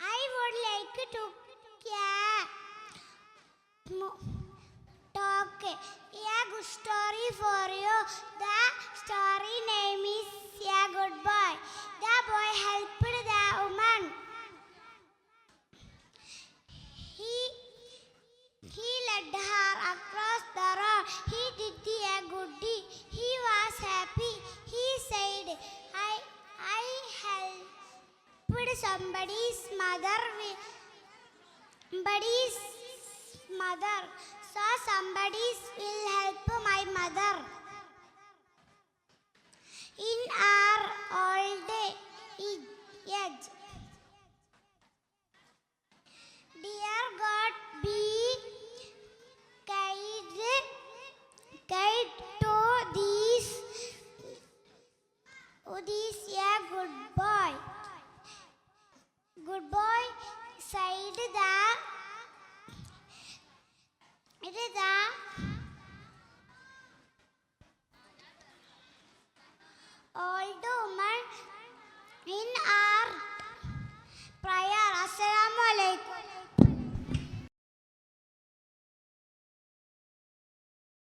I would like to mo- talk a story for you. Somebody's mother somebody's mother. So somebody will help my mother. In our old age. Dear God, be kind, kind to this, to this a good boy. 我在